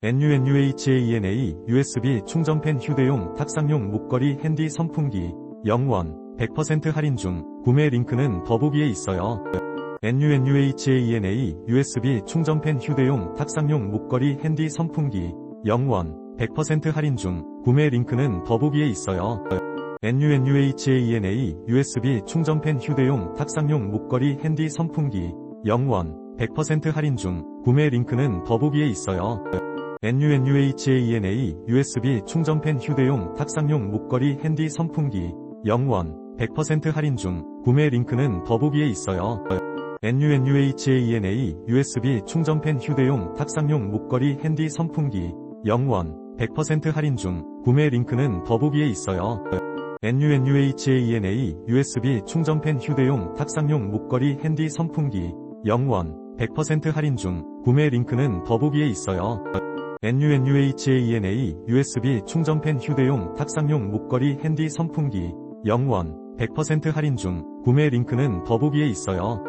NUNUHANA USB 충전펜 휴대용 탁상용 목걸이 핸디 선풍기 0원 100% 할인 중 구매 링크는 더보기에 있어요. NUNUHANA USB 충전펜 휴대용 탁상용 목걸이 핸디 선풍기 0원 100% 할인 중 구매 링크는 더보기에 있어요. NUNUHANA USB 충전펜 휴대용 탁상용 목걸이 핸디 선풍기 0원 100% 할인 중 구매 링크는 더보기에 있어요. NUNUHANA USB 충전펜 휴대용 탁상용 목걸이 핸디 선풍기 0원 100% 할인 중 구매 링크는 더보기에 있어요. NUNUHANA USB 충전펜 휴대용 탁상용 목걸이 핸디 선풍기 0원 100% 할인 중 구매 링크는 더보기에 있어요. NUNUHANA USB 충전펜 휴대용 탁상용 목걸이 핸디 선풍기 0원 100% 할인 중 구매 링크는 더보기에 있어요. NUNUHANA USB 충전펜 휴대용 탁상용 목걸이 핸디 선풍기 0원 100% 할인 중 구매 링크는 더보기에 있어요.